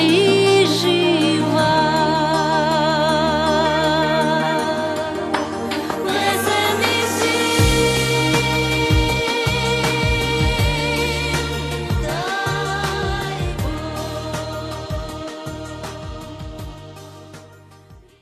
आई